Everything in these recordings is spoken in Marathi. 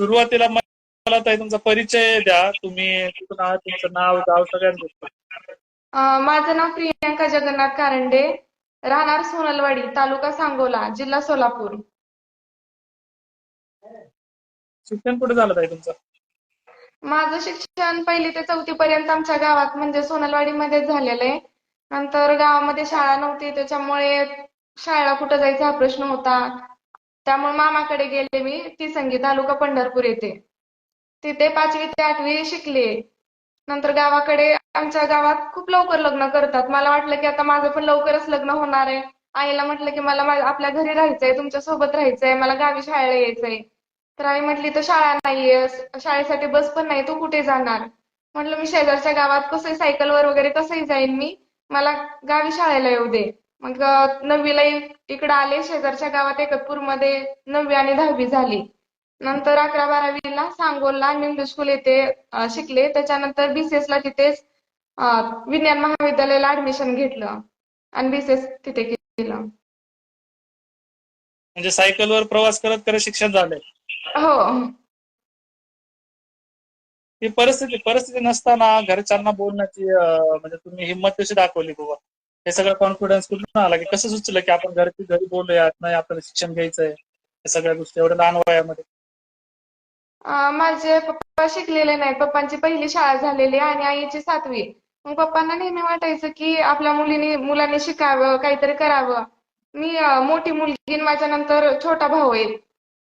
सुरुवातीला मला ताई तुमचा परिचय द्या. तुम्ही कुठून आहात तुमचं नाव गाव सगळ्यांचं. माझं नाव प्रियंका जगन्नाथ कारंडे. राहणार सोनलवाडी तालुका सांगोला जिल्हा सोलापूर. शिक्षण कुठे झालं ताई तुमचं? माझं शिक्षण पहिली ते चौथी पर्यंत आमच्या गावात म्हणजे सोनलवाडीमध्येच झालेलं आहे. नंतर गावामध्ये शाळा नव्हती त्याच्यामुळे शाळेला कुठं जायचा हा प्रश्न होता. त्यामुळे मामाकडे गेले मी. तिसंगी तालुका पंढरपूर येथे तिथे पाचवी ते आठवी शिकले. नंतर गावाकडे आमच्या गावात खूप लवकर लग्न करतात. मला वाटलं की आता माझं पण लवकरच लग्न होणार आहे. आईला म्हटलं की मला आपल्या घरी राहायचंय तुमच्यासोबत राहायचंय मला गावी शाळेला यायचंय. तर आई म्हटली तर शाळा नाहीये. शाळेसाठी बस पण नाही. तू कुठे जाणार? म्हटलं मी शेजारच्या गावात कसं सायकलवर वगैरे कसंही जाईन मी. मला गावी शाळेला येऊ दे. मग नववीला इकडं आले शेजारच्या गावात एकतपूरमध्ये नववी आणि दहावी झाली. नंतर अकरा बारावीला सांगोलला निमू स्कूल येथे शिकले. त्याच्यानंतर बीसीएस ला तिथेच विज्ञान महाविद्यालयाला ऍडमिशन घेतलं आणि बीसीएस तिथे केलं. म्हणजे सायकलवर प्रवास करत करत शिक्षण झालंय हो. ती परिस्थिती परिस्थिती नसताना घरच्यांना बोलण्याची म्हणजे तुम्ही हिंमत कशी दाखवली बाबा हे सगळं कॉन्फिडन्स कुठून आला की कसं सुचलं की आपण घरची घरी बोलूयात नाही आपल्याला शिक्षण घ्यायचंय. या सगळ्या गोष्टी एवढ्या लहान वयामध्ये. माझे पप्पा शिकलेले नाही पप्पांची पहिली शाळा झालेली आणि आईची सातवी. मग पप्पांना नेहमी वाटायचं की आपल्या मुलीने मुलांनी शिकावं काहीतरी करावं. मी मोठी मुलगी माझ्या माझ्यानंतर छोटा भाऊ आहे.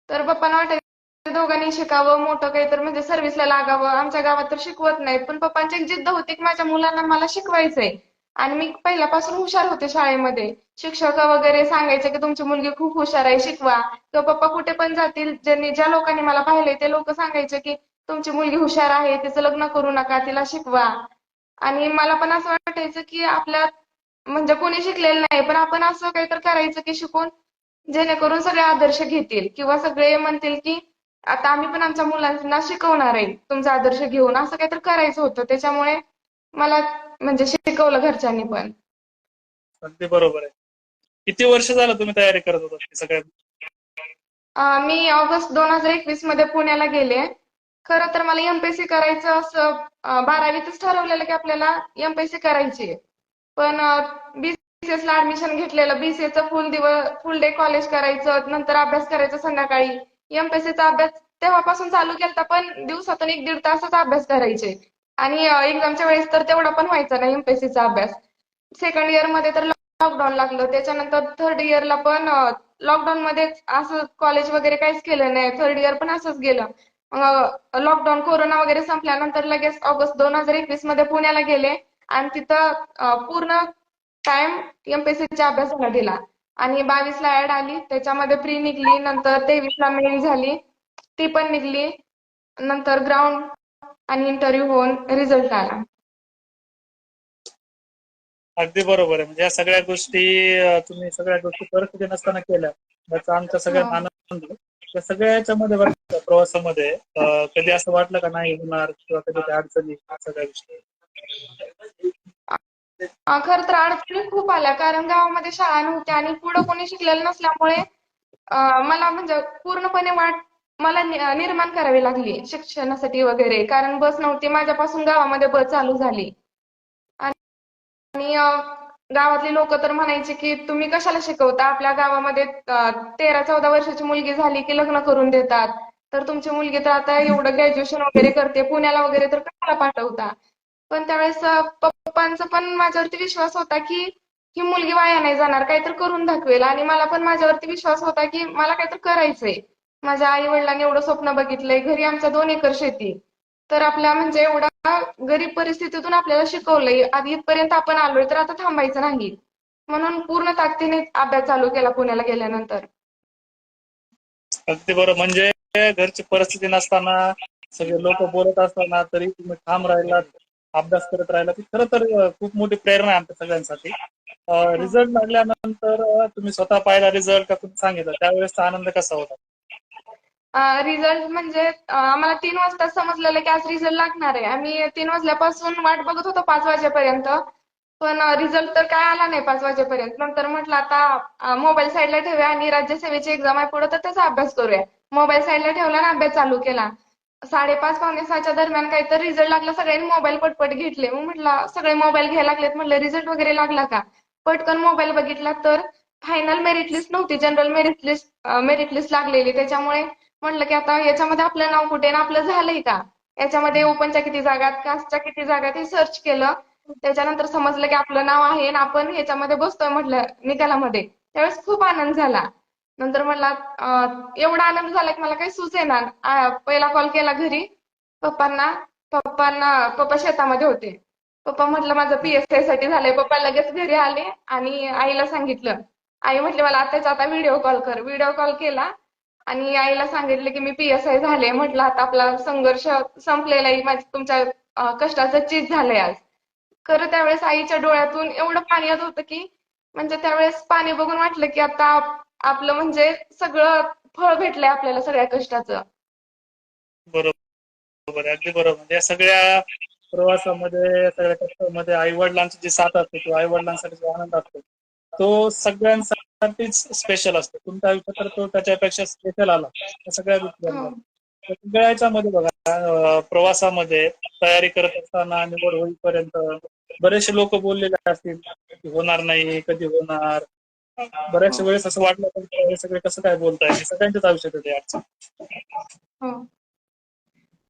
तर पप्पांना वाटायचं दोघांनी शिकावं मोठं काहीतरी म्हणजे सर्व्हिसला लागावं. आमच्या गावात तर शिकवत नाहीत. पण पप्पांची एक जिद्द होती की माझ्या मुलांना मला शिकवायचंय. आणि मी पहिल्यापासून हुशार होते शाळेमध्ये. शिक्षक वगैरे सांगायचे की तुमची मुलगी खूप हुशार आहे शिकवा. किंवा पप्पा कुठे पण जातील ज्यांनी ज्या लोकांनी मला पाहिले ते लोक सांगायचे की तुमची मुलगी हुशार आहे तिचं लग्न करू नका तिला शिकवा. आणि मला पण असं वाटायचं की आपल्या म्हणजे कोणी शिकलेलं नाही पण आपण असं काहीतरी करायचं की शिकून जेणेकरून सगळे आदर्श घेतील. किंवा सगळे म्हणतील की आता आम्ही पण आमच्या मुलांना शिकवणार आहे तुमचा आदर्श घेऊन. असं काहीतरी करायचं होतं. त्याच्यामुळे मला म्हणजे शिकवलं घरच्यांनी पण. अगदी बरोबर आहे. किती वर्ष झालं तुम्ही तयारी करत होता सगळ्या मी ऑगस्ट दोन हजार एकवीसमध्ये पुण्याला गेले. खरं तर मला एमपीएससी करायचं असं बारावीतच ठरवलेलं की आपल्याला एमपीएससी करायची आहे. पण बीसीएस ला ऍडमिशन घेतलेलं BCS चं फुल दिवस फुल डे कॉलेज करायचं नंतर अभ्यास करायचा संध्याकाळी. एमपीएससी चा अभ्यास तेव्हापासून चालू केलता पण दिवसातून एक दीड तासच अभ्यास करायचे. आणि एक्झामच्या वेळेस तर तेवढा पण व्हायचा नाही एमपीएससी चा अभ्यास. सेकंड इयरमध्ये तर लॉकडाऊन लागलं. त्याच्यानंतर थर्ड इयरला पण लॉकडाऊन मध्ये असं कॉलेज वगैरे काहीच केलं नाही. थर्ड इयर पण असंच गेलं. लॉकडाऊन कोरोना वगैरे संपल्यानंतर लगेच ऑगस्ट दोन हजार एकवीसमध्ये पुण्याला गेले. आणि तिथं पूर्ण टाइम एमपीएससीच्या अभ्यासाला दिला आणि बावीसला ऍड आली. त्याच्यामध्ये प्री निघली. नंतर तेवीसला मेन झाली. ती पण निघली. नंतर ग्राउंड आणि इंटरव्ह्यू होऊन रिझल्ट आला. अगदी बरोबर आहे. म्हणजे या सगळ्या गोष्टी तुम्ही सगळ्या गोष्टी परिस्थिती नसताना केल्या. याचा आमच्या सगळ्यांना हो. आनंद आहे. या सगळ्या याच्यामध्ये बरं का, प्रवासामध्ये कधी असं वाटलं का नाही होणार किंवा कधी अडचणी सगळ्या गोष्टी. खरं तर अडचणी खूप आल्या. कारण गावामध्ये शाळा नव्हत्या आणि पुढं कोणी शिकलेलं नसल्यामुळे मला म्हणजे पूर्णपणे वाट मला निर्माण करावी लागली शिक्षणासाठी वगैरे. कारण बस नव्हती माझ्यापासून गावामध्ये बस चालू झाली. आणि अं, गावातली लोक तर म्हणायचे की तुम्ही कशाला शिकवता? आपल्या गावामध्ये तेरा चौदा वर्षाची मुलगी झाली की लग्न करून देतात. तर तुमची मुलगी तर आता एवढं ग्रॅज्युएशन वगैरे करते. पुण्याला वगैरे तर कशाला पाठवता? पण त्यावेळेस पप्पांचा पण माझ्यावरती विश्वास होता की ही मुलगी वाया नाही जाणार. काहीतरी करून दाखवेल. आणि मला पण माझ्यावरती विश्वास होता की मला काहीतरी करायचंय. माझ्या आई वडिलांनी एवढं स्वप्न बघितलंय. घरी आमच्या दोन एकर शेती. तर आपल्या म्हणजे एवढा गरीब परिस्थितीतून आपल्याला शिकवलंय. आधी इथपर्यंत आपण आलोय तर आता थांबायचं नाही. म्हणून पूर्ण ताकदीने अभ्यास चालू केला पुण्याला गेल्यानंतर. अगदी बरोबर म्हणजे घरची परिस्थिती नसताना सगळे लोक बोलत असताना तरी तुम्ही ठाम राहिला अभ्यास करत राहिला ती खरं तर खूप मोठी प्रेरणा आहे आमच्या सगळ्यांसाठी. रिझल्ट लागल्यानंतर तुम्ही स्वतः पाहिला रिझल्ट का तुम्ही सांगितलं? त्यावेळेसचा आनंद कसा होता? रिझल्ट म्हणजे आम्हाला तीन वाजता समजलेलं की आज रिझल्ट लागणार आहे. आम्ही तीन वाजल्यापासून वाट बघत होतो पाच वाजेपर्यंत. पण रिझल्ट तर काय आला नाही पाच वाजेपर्यंत. नंतर म्हटलं आता मोबाईल साईडला ठेवूया आणि राज्यसेवेची एक्झाम आहे पुढे तर त्याचा अभ्यास करूया. मोबाईल साईडला ठेवला आणि अभ्यास चालू केला. साडेपाच पावणे सहाच्या दरम्यान काहीतरी रिझल्ट लागला. सगळ्यांनी मोबाईल पटपट घेतले. मग म्हटलं सगळे मोबाईल घ्यायला लागलेत. म्हटलं रिझल्ट वगैरे लागला का? पटकन मोबाईल बघितला तर फायनल मेरिट लिस्ट नव्हती. General merit list merit list लागलेली. त्याच्यामुळे म्हणलं की आता याच्यामध्ये आपलं नाव कुठे ना आपलं झालंय का? याच्यामध्ये ओपनच्या किती जागा कास्टच्या किती जागा हे सर्च केलं. त्याच्यानंतर समजलं की आपलं नाव आहे आणि आपण ह्याच्यामध्ये बसतोय म्हटलं निकालामध्ये. त्यावेळेस खूप आनंद झाला. नंतर मला एवढा आनंद झाला की मला काही सुचेना येणार. पहिला कॉल केला घरी. पप्पांना पप्पांना पप्पा शेतामध्ये होते. पप्पा म्हटलं माझं पीएसआयसाठी झालंय. पप्पा लगेच घरी आले आणि आईला सांगितलं. आई म्हटली मला आताच आता व्हिडिओ कॉल कर. व्हिडिओ कॉल केला. आणि आईला सांगितलं की मी पीएसआय झाले म्हटलं आता आपला संघर्ष संपलेला आहे माझ्या तुमच्या कष्टाचं चीज झालंय आज. खरं त्यावेळेस आईच्या डोळ्यातून एवढं पाणी येत होतं की म्हणजे त्यावेळेस पाणी बघून वाटलं की आता आपलं म्हणजे सगळं फळ भेटलंय आपल्याला सगळ्या कष्टाचं. बरोबर अगदी बरोबर. म्हणजे या सगळ्या प्रवासामध्ये सगळ्या कष्टामध्ये आई वडिलांची जी साथ असते किंवा आई वडिलांसाठी जो आनंद असतो तो सगळ्यांसाठीच स्पेशल असतो. तुमच्या आयुष्यात तर तो त्याच्यापेक्षा स्पेशल आला. त्या सगळ्या गोष्टी हो. तर सगळ्या याच्यामध्ये बघा प्रवासामध्ये तयारी करत असताना निवड होईपर्यंत बरेचसे लोक बोललेले असतील की होणार नाही कधी होणार? बऱ्याचशा वेळेस असं वाटलं पण हे सगळे कसं काय बोलताय? हे सगळ्यांच्याच आयुष्यात येते अडचण हो.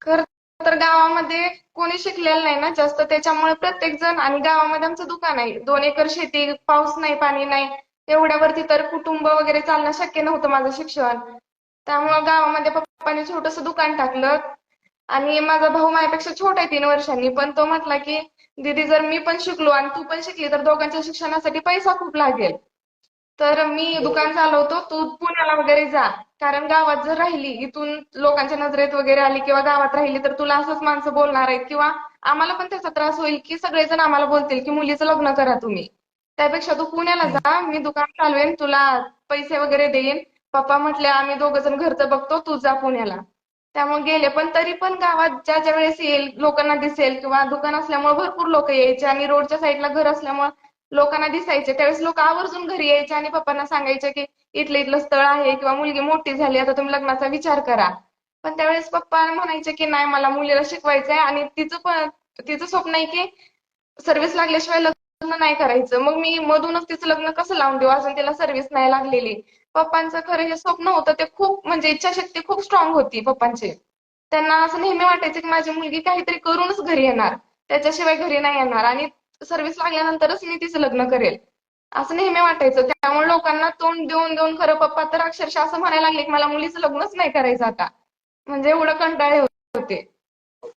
खरं तर गावामध्ये कोणी शिकलेलं नाही ना जास्त. त्याच्यामुळे प्रत्येक जण आणि गावामध्ये आमचं दुकान आहे. दोन एकर शेती पाऊस नाही पाणी नाही. एवढ्यावरती तर कुटुंब वगैरे चालणं शक्य नव्हतं माझं शिक्षण. त्यामुळं गावामध्ये पप्पाने छोटस दुकान टाकलं. आणि माझा भाऊ माझ्यापेक्षा छोटा आहे तीन वर्षांनी पण तो म्हटला की दीदी जर मी पण शिकलो आणि तू पण शिकली तर दोघांच्या शिक्षणासाठी पैसा खूप लागेल. तर मी दुकान चालवतो तू पुण्याला वगैरे जा. कारण गावात जर राहिली इथून लोकांच्या नजरेत वगैरे आली किंवा गावात राहिली तर तुला असंच माणसं बोलणार आहेत किंवा आम्हाला पण त्याचा त्रास होईल की सगळेजण आम्हाला बोलतील की मुलीचं लग्न करा तुम्ही. त्यापेक्षा तू पुण्याला जा मी दुकान चालवेन तुला पैसे वगैरे देईन. पप्पा म्हटले आम्ही दोघ जण घरचं बघतो तू जा पुण्याला. त्यामुळे गेले पण तरी पण गावात ज्या ज्या वेळेस येईल लोकांना दिसेल किंवा दुकान असल्यामुळे भरपूर लोक यायचे आणि रोडच्या साईडला घर असल्यामुळे लोकांना दिसायचे. त्यावेळेस लोक आवर्जून घरी यायचे आणि पप्पांना सांगायचे की इथलं इथलं स्थळ आहे किंवा मुलगी मोठी झाली आता तुम्ही लग्नाचा विचार करा. पण त्यावेळेस पप्पा म्हणायचे की नाही मला मुलीला शिकवायचंय आणि तिचं पण तिचं स्वप्न आहे की सर्व्हिस लागल्याशिवाय लग्न नाही करायचं. मग मी मधूनच तिचं लग्न कसं लावून देऊ? अजून तिला सर्व्हिस नाही लागलेली. पप्पांचं खरं हे स्वप्न होतं ते खूप म्हणजे इच्छाशक्ती खूप स्ट्रॉंग होती पप्पांची. त्यांना असं नेहमी वाटायचं की माझी मुलगी काहीतरी करूनच घरी येणार. त्याच्याशिवाय घरी नाही येणार आणि सर्व्हिस लागल्यानंतरच मी तिचं लग्न करेल. असं नेहमी वाटायचं. त्यामुळे लोकांना तोंड देऊन देऊन खरं पप्पा तर अक्षरशः असं म्हणायला लागले की मला मुलीचं लग्नच नाही करायचं आता. म्हणजे एवढं कंटाळे होते.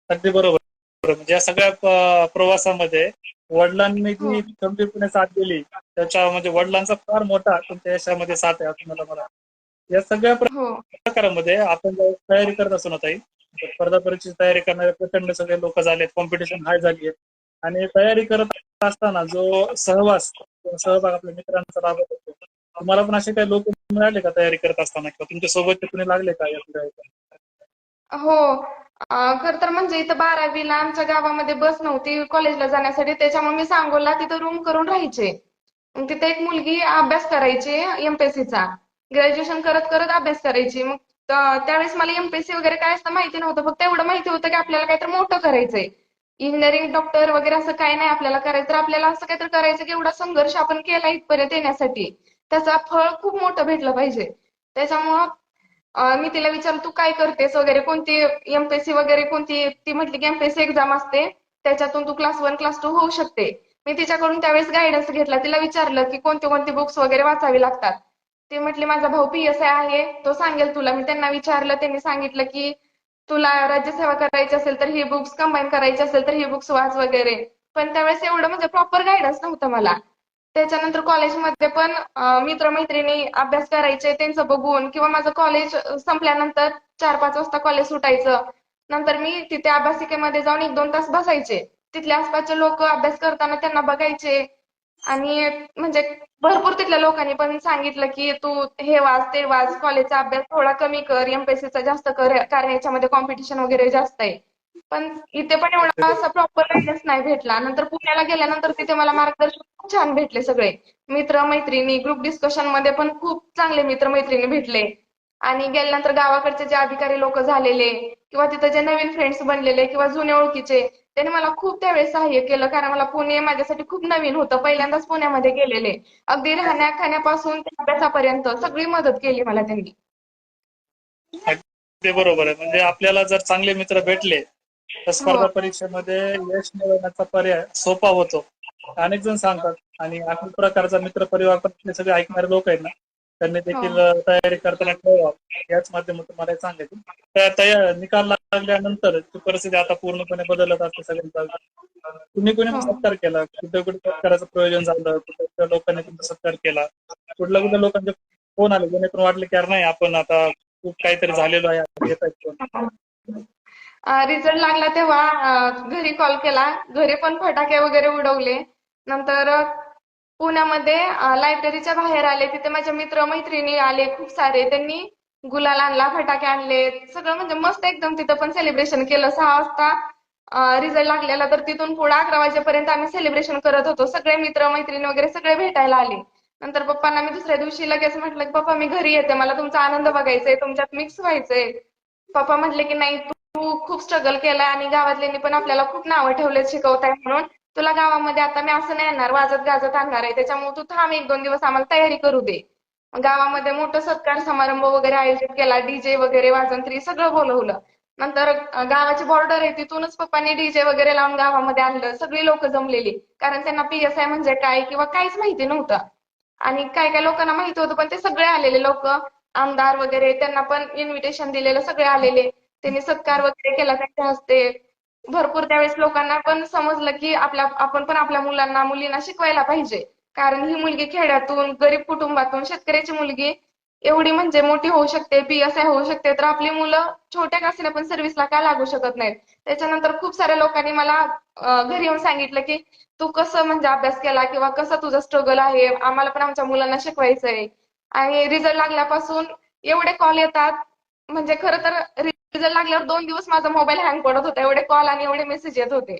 अगदी बरोबर. म्हणजे या सगळ्या प्रवासामध्ये वडिलांनी हो. जी खंबीरपणे साथ दिली त्याच्या म्हणजे वडिलांचा फार मोठा तुमच्या यशामध्ये साथ आहे असं मला मला या सगळ्या हो. प्रकारामध्ये आपण तयारी करत असतो ना ताई स्पर्धा परीक्षेची तयारी करणारे प्रचंड सगळे लोक झालेत कॉम्पिटिशन हाय झाली आणि तयारी करत असताना जो सहवास सहभाग आपल्या मित्रांचा लाभत असतो तुम्हाला पण असे काही लोक मिळाले का तयारी करत असताना? किंवा तुमच्यासोबत कुणी लागले का या हो. खर खरं तर म्हणजे इथं बारावीला आमच्या गावामध्ये बस नव्हती कॉलेजला जाण्यासाठी. त्याच्यामुळे मी सांगोला तिथं रूम करून राहायचे. मग तिथे एक मुलगी अभ्यास करायची एमपीएससीचा ग्रॅज्युएशन करत करत अभ्यास करायची. मग त- त्यावेळेस मला एमपीएससी वगैरे काय असतं माहिती नव्हतं. फक्त एवढं माहिती होतं की आपल्याला काहीतरी मोठं करायचंय. इंजिनिअरिंग डॉक्टर वगैरे असं काही नाही आपल्याला करायचं. तर आपल्याला असं काहीतरी करायचं की एवढा संघर्ष आपण केला इथपर्यंत येण्यासाठी. त्याचा फळ खूप मोठं भेटलं पाहिजे. त्याच्यामुळं मी तिला विचारलं तू काय करतेस वगैरे? कोणती एमपीएससी वगैरे कोणती? ती म्हटली की एमपीएससी एक्झाम असते. त्याच्यातून तू क्लास वन क्लास टू होऊ शकते. मी तिच्याकडून त्यावेळेस गायडन्स घेतला. तिला विचारलं की कोणते कोणते बुक्स वगैरे वाचावी लागतात? ती म्हटली माझा भाऊ पीएसआय आहे. तो सांगेल तुला. मी त्यांना विचारलं. त्यांनी सांगितलं की तुला राज्यसेवा करायची असेल तर ही बुक्स कंबाईन करायची असेल तर ही बुक्स वाच वगैरे. पण त्यावेळेस एवढं म्हणजे प्रॉपर गायडन्स नव्हतं मला. त्याच्यानंतर कॉलेजमध्ये पण मित्रमैत्रिणी अभ्यास करायचे त्यांचं बघून किंवा माझं कॉलेज संपल्यानंतर चार पाच वाजता कॉलेज सुटायचं. नंतर मी तिथे अभ्यासिकेमध्ये जाऊन एक दोन तास बसायचे. तिथल्या आसपासचे लोक अभ्यास करताना त्यांना बघायचे. आणि म्हणजे भरपूर तिथल्या लोकांनी पण सांगितलं की तू हे वाच ते वाच कॉलेजचा अभ्यास थोडा कमी कर एमपीएससीचा जास्त कर कारण याच्यामध्ये कॉम्पिटिशन वगैरे जास्त आहे. पण इथे पण एवढा असा प्रॉपर गायडन्स नाही भेटला. नंतर पुण्याला गेल्यानंतर तिथे मला मार्गदर्शन खूप छान भेटले सगळे. मित्र मैत्रिणी ग्रुप डिस्कशनमध्ये पण खूप चांगले मित्र मैत्रिणी भेटले. आणि गेल्यानंतर गावाकडचे जे अधिकारी लोक झालेले किंवा तिथं जे नवीन फ्रेंड्स बनलेले किंवा जुने ओळखीचे त्यांनी मला खूप त्यावेळेस सहाय्य केलं. कारण मला पुणे माझ्यासाठी खूप नवीन होतं. पहिल्यांदाच पुण्यामध्ये गेलेले. अगदी राहण्या खाण्यापासून ते अभ्यासापर्यंत सगळी मदत केली मला त्यांनी. ते बरोबर आहे. म्हणजे आपल्याला जर चांगले मित्र भेटले तर स्पर्धा हो. परीक्षेमध्ये यश मिळवण्याचा पर्याय सोपा होतो अनेक जण सांगतात आणि अशा प्रकारचा मित्र परिवार पण सगळे ऐकणारे लोक आहेत ना त्यांनी देखील हो. तयारी करताना ठेवा याच माध्यमातून मला सांगायचं त्या तयार निकाल लागल्यानंतर ती परिस्थिती आता पूर्णपणे बदलत असते सगळ्यांचा तुम्ही कोणी हो. सत्कार केला कुठे कुठे सत्काराचं प्रयोजन झालं कुठे कुठे लोकांनी तुमचा सत्कार केला कुठल्या कुठल्या लोकांचे फोन आले जेणेकरून वाटले की नाही आपण आता खूप काहीतरी झालेलो आहे येत आहेत रिझल्ट लागला तेव्हा घरी कॉल केला. घरी पण फटाके वगैरे उडवले. नंतर पुण्यामध्ये लायब्ररीच्या बाहेर आले. तिथे माझे मित्र मैत्रिणी आले खूप सारे. त्यांनी गुलाल आणला फटाके आणले. सगळं म्हणजे मस्त एकदम तिथं पण सेलिब्रेशन केलं. सहा वाजता रिझल्ट लागलेला तर तिथून पुढे अकरा वाजेपर्यंत आम्ही सेलिब्रेशन करत होतो. सगळे मित्र मैत्रिणी वगैरे सगळे भेटायला आले. नंतर पप्पांना मी दुसऱ्या दिवशी लगेच म्हटलं की पप्पा मी घरी येते. मला तुमचा आनंद बघायचा आहे तुमच्यात मिक्स व्हायचंय. पप्पा म्हटले की नाही तू खूप स्ट्रगल केलाय आणि गावातल्यांनी पण आपल्याला खूप नावं ठेवले शिकवताय म्हणून. तुला गावामध्ये आता मी असं नाही येणार वाजत गाजत आणणार आहे. त्याच्यामुळे तू थांब एक दोन दिवस आम्हाला तयारी करू दे. गावामध्ये मोठं सत्कार समारंभ वगैरे आयोजित केला डीजे वगैरे वाजंत्री सगळं बोलवलं. नंतर गावाची बॉर्डर आहे तिथूनच पप्पांनी डीजे वगैरे लावून गावामध्ये आणलं. सगळी लोक जमलेली. कारण त्यांना पीएसआय म्हणजे काय किंवा काहीच माहिती नव्हतं. आणि काय काय लोकांना माहिती होतं पण ते सगळे आलेले लोक आमदार वगैरे त्यांना पण इन्व्हिटेशन दिलेलं सगळे आलेले. त्यांनी सत्कार वगैरे केला त्यांच्या हस्ते. भरपूर त्यावेळेस लोकांना पण समजलं की आपल्या आपण पण आपल्या मुलांना मुलींना शिकवायला पाहिजे. कारण ही मुलगी खेड्यातून गरीब कुटुंबातून शेतकऱ्याची मुलगी एवढी म्हणजे मोठी होऊ शकते पीएसआय होऊ शकते तर आपली मुलं छोट्या कासीने पण सर्व्हिसला का लागू शकत नाहीत. त्याच्यानंतर खूप साऱ्या लोकांनी मला घरी येऊन सांगितलं की तू कसं म्हणजे अभ्यास केला किंवा कसा तुझा स्ट्रगल आहे? आम्हाला पण आमच्या मुलांना शिकवायचंय. आणि रिझल्ट लागल्यापासून एवढे कॉल येतात. म्हणजे खरं तर रिझल्ट लागल्यावर दोन दिवस माझा मोबाईल हँग पडत होता. एवढे कॉल आणि एवढे मेसेज येत होते.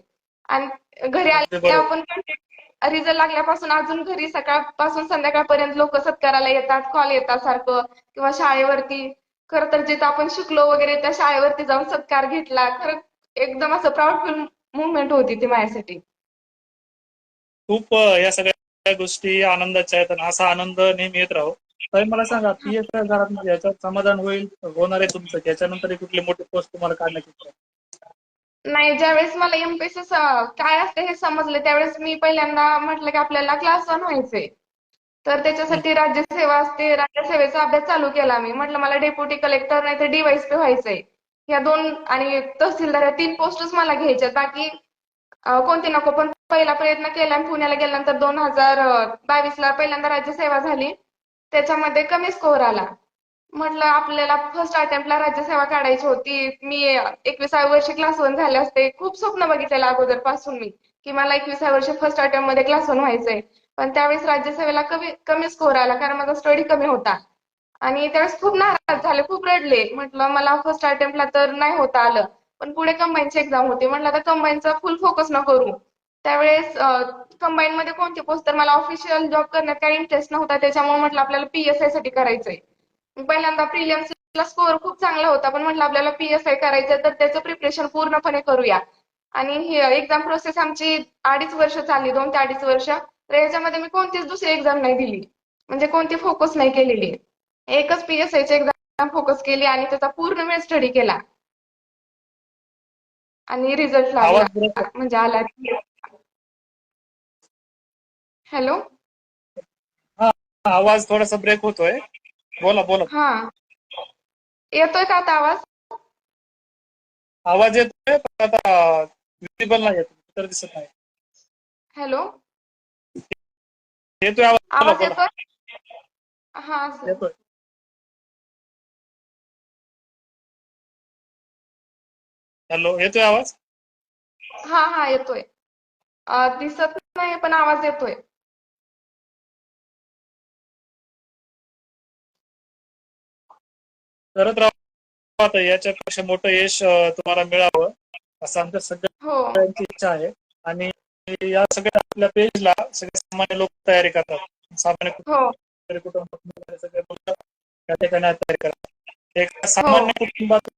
आणि घरी अगदी बरोबर. आल्यावर पण रिझल्ट लागल्यापासून अजून घरी सकाळपासून संध्याकाळपर्यंत लोक सत्काराला येतात कॉल येतात सारखं. किंवा शाळेवरती खरं तर जिथं आपण शिकलो वगैरे त्या शाळेवरती जाऊन सत्कार घेतला. खरं एकदम असं प्राऊडफुल मुवमेंट होती ती माझ्यासाठी. खूप या सगळ्या गोष्टी आनंदाच्या आहेत. आणि असा आनंद नेहमी येत राहो. तर मला सांगा पी एस आय घरात म्हणजे याच्यात समाधान होईल होणार आहे तुमचं. त्याच्यानंतर कुठली मोठी पोस्ट तुम्हाला काढण्याची नाही. ज्यावेळेस मला एमपीएससी काय असते हे समजले त्यावेळेस मी पहिल्यांदा म्हटलं की आपल्याला क्लास वन व्हायचंय तर त्याच्यासाठी राज्यसेवा असते राज्यसेवेचा अभ्यास चालू केला मी. म्हटलं मला डेप्युटी कलेक्टर नाही तर डीवायसपी व्हायचंय. या दोन आणि तहसीलदार या तीन पोस्टच मला घ्यायच्या बाकी कोणती नको. पण पहिला प्रयत्न केला आणि पुण्याला गेल्यानंतर दोन हजार बावीस ला पहिल्यांदा राज्यसेवा झाली. त्याच्यामध्ये कमी स्कोअर आला. म्हटलं आपल्याला फर्स्ट अटेम्प्टला राज्यसेवा काढायची होती. मी एकविसाव्या वर्षी क्लास वन झाले असते. खूप स्वप्न बघितलेलं अगोदरपासून मी की मला एकविसाव्या वर्षी फर्स्ट अटेम्प्टमध्ये क्लास वन व्हायचंय. पण त्यावेळेस राज्यसेवेला कमी कमी स्कोअर आला कारण माझा स्टडी कमी होता. आणि त्यावेळेस खूप नाराज झाले खूप रडले. म्हटलं मला फर्स्ट अटेम्प्टला तर नाही होता आलं. पण पुढे कंबाईनची एक्झाम होती. म्हटलं आता कंबाईनचा फुल फोकस न करू. त्यावेळेस कंबाईन मध्ये कोणती पोस्ट तर मला ऑफिशियल जॉब करण्यात काही इंटरेस्ट नव्हता. त्याच्यामुळे म्हटलं आपल्याला पीएसआयसाठी करायचंय. मी पहिल्यांदा प्रिलिम्सला स्कोअर खूप चांगला होता पण म्हटलं आपल्याला पीएसआय करायचं तर त्याचं प्रिपरेशन पूर्णपणे करूया. आणि ही एक्झाम प्रोसेस आमची अडीच वर्ष चालली दोन ते अडीच वर्ष. तर याच्यामध्ये मी कोणतीच दुसरी एक्झाम नाही दिली. म्हणजे कोणती फोकस नाही केलेली. एकच पीएसआयची एक्झाम फोकस केली आणि त्याचा पूर्ण वेळ स्टडी केला. आणि रिझल्ट लागला. म्हणजे आला. हॅलो? आवाज थोडासा ब्रेक होतोय. बोला बोला. हा. येतोय का आता आवाज? आवाज येतोय पण आता विजिबल नाही येत तर दिसत नाही. हॅलो? येतोय आवाज? बोला आवाज बोला. येतोय? हा. सर येतोय. हॅलो येतोय आवाज? हा हा येतोय. अं, दिसत नाही पण आवाज येतोय. करत राहा. याच्यापेक्षा मोठं यश तुम्हाला मिळावं असं आमच्या हो. सगळ्यांची इच्छा आहे. आणि या सगळ्या आपल्या पेजला सगळे सामान्य लोक तयारी करतात. सामान्य हो. कुटुंब कुटुंब सगळे लोक या ठिकाणी तयारी करतात. एक सामान्य कुटुंबात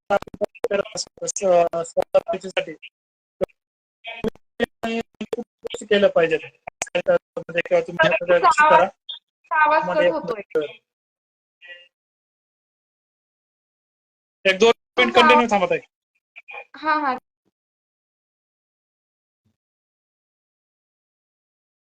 म्हणजे किंवा तुम्ही एक दोन मिनिट कंटिन्यू थांबत आहे. हा हा.